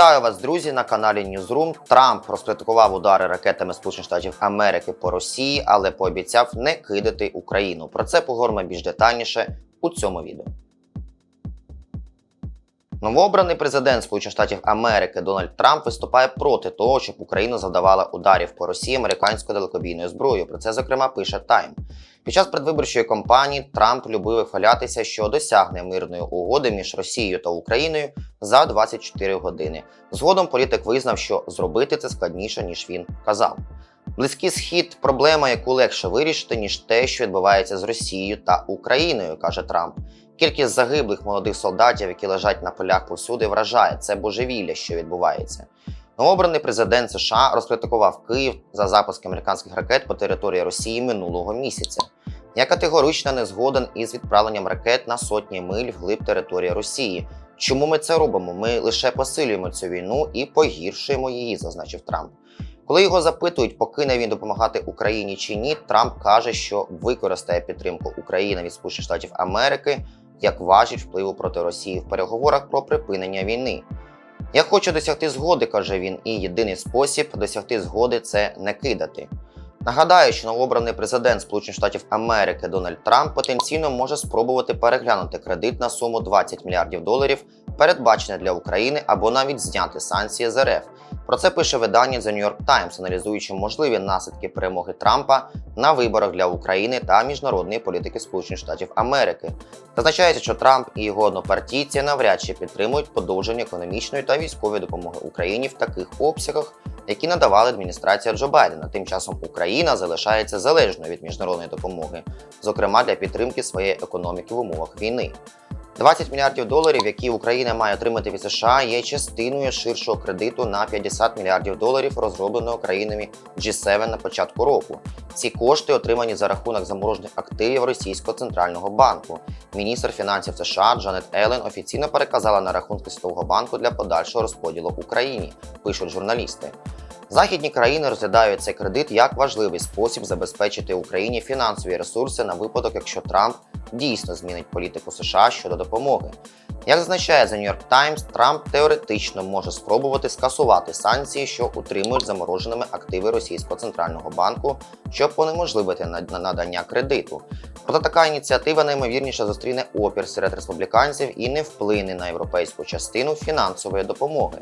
Вітаю вас, друзі, на каналі Newsroom. Трамп розкритикував удари ракетами Сполучених Штатів Америки по Росії, але пообіцяв не кидати Україну. Про це поговоримо більш детальніше у цьому відео. Новообраний президент Сполучених Штатів Америки Дональд Трамп виступає проти того, щоб Україна завдавала ударів по Росії американською далекобійною зброєю. Про це зокрема пише Тайм. Під час предвиборчої кампанії Трамп любив вихвалятися, що досягне мирної угоди між Росією та Україною за 24 години. Згодом політик визнав, що зробити це складніше ніж він казав. Близький схід проблема, яку легше вирішити, ніж те, що відбувається з Росією та Україною, каже Трамп. Кількість загиблих молодих солдатів, які лежать на полях повсюди, вражає це божевілля, що відбувається. Новообраний президент США розкритикував Київ за запуск американських ракет по території Росії минулого місяця. Я категорично не згоден із відправленням ракет на сотні миль вглиб території Росії. Чому ми це робимо? Ми лише посилюємо цю війну і погіршуємо її, зазначив Трамп. Коли його запитують, покине він допомагати Україні чи ні, Трамп каже, що використає підтримку України від Сполучених Штатів Америки як важіль впливу проти Росії в переговорах про припинення війни. Я хочу досягти згоди, каже він, і єдиний спосіб досягти згоди це не кидати. Нагадаю, що новообраний президент Сполучених Штатів Америки Дональд Трамп потенційно може спробувати переглянути кредит на суму 20 мільярдів доларів, передбачене для України або навіть зняти санкції з РФ. Про це пише видання The New York Times, аналізуючи можливі наслідки перемоги Трампа на виборах для України та міжнародної політики Сполучених Штатів Америки. Зазначається, що Трамп і його однопартійці навряд чи підтримують подовження економічної та військової допомоги Україні в таких обсягах, які надавала адміністрація Джо Байдена. Тим часом Україна залишається залежною від міжнародної допомоги, зокрема для підтримки своєї економіки в умовах війни. 20 мільярдів доларів, які Україна має отримати від США, є частиною ширшого кредиту на 50 мільярдів доларів, розробленого країнами G7 на початку року. Ці кошти отримані за рахунок заморожених активів Російського центрального банку. Міністр фінансів США Джанет Елен офіційно переказала на рахунки Світового банку для подальшого розподілу Україні, пишуть журналісти. Західні країни розглядають цей кредит як важливий спосіб забезпечити Україні фінансові ресурси на випадок, якщо Трамп дійсно змінить політику США щодо допомоги. Як зазначає The New York Times, Трамп теоретично може спробувати скасувати санкції, що утримують замороженими активи Російського центрального банку, щоб унеможливити надання кредиту. Проте така ініціатива наймовірніше зустріне опір серед республіканців і не вплине на європейську частину фінансової допомоги.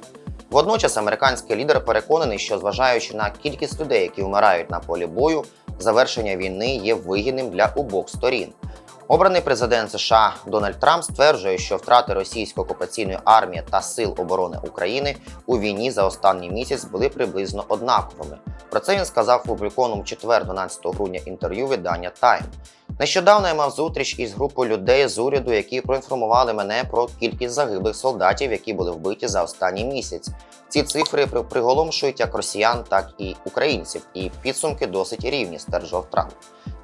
Водночас американський лідер переконаний, що зважаючи на кількість людей, які вмирають на полі бою, завершення війни є вигідним для обох сторін. Обраний президент США Дональд Трамп стверджує, що втрати російської окупаційної армії та сил оборони України у війні за останній місяць були приблизно однаковими. Про це він сказав у опублікованому 4 12 грудня інтерв'ю видання Time. Нещодавно я мав зустріч із групою людей з уряду, які проінформували мене про кількість загиблих солдатів, які були вбиті за останній місяць. Ці цифри приголомшують як росіян, так і українців, і підсумки досить рівні, стверджував Трамп.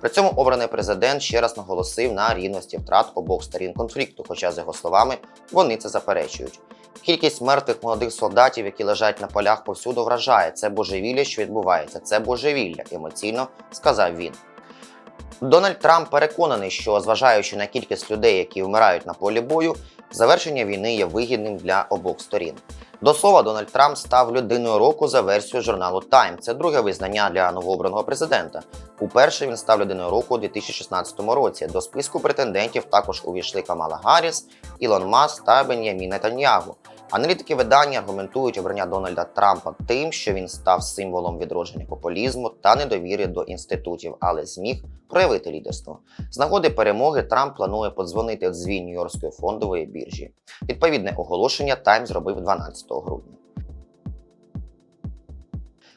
При цьому обраний президент ще раз наголосив на рівності втрат обох сторін конфлікту, хоча, за його словами, вони це заперечують. Кількість мертвих молодих солдатів, які лежать на полях повсюду, вражає це божевілля, що відбувається. Це божевілля, емоційно сказав він. Дональд Трамп переконаний, що зважаючи на кількість людей, які вмирають на полі бою, завершення війни є вигідним для обох сторін. До слова, Дональд Трамп став людиною року за версією журналу Time. Це друге визнання для новообраного президента. Уперше він став людиною року у 2016 році. До списку претендентів також увійшли Камала Гарріс, Ілон Маск та Бен'ямін Нетаньягу. Аналітики видання аргументують обрання Дональда Трампа тим, що він став символом відродження популізму та недовіри до інститутів, але зміг проявити лідерство. З нагоди перемоги Трамп планує подзвонити в дзвін Нью-Йоркської фондової біржі. Відповідне оголошення Тайм зробив 12 грудня.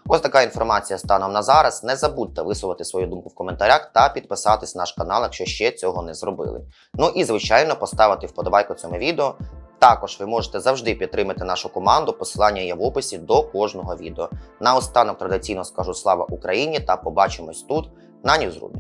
Ось така інформація станом на зараз. Не забудьте висувати свою думку в коментарях та підписатись на наш канал, якщо ще цього не зробили. Ну і звичайно поставити вподобайку цьому відео. Також ви можете завжди підтримати нашу команду. Посилання є в описі до кожного відео. Наостанок традиційно скажу слава Україні та побачимось тут на Ньюзрумі.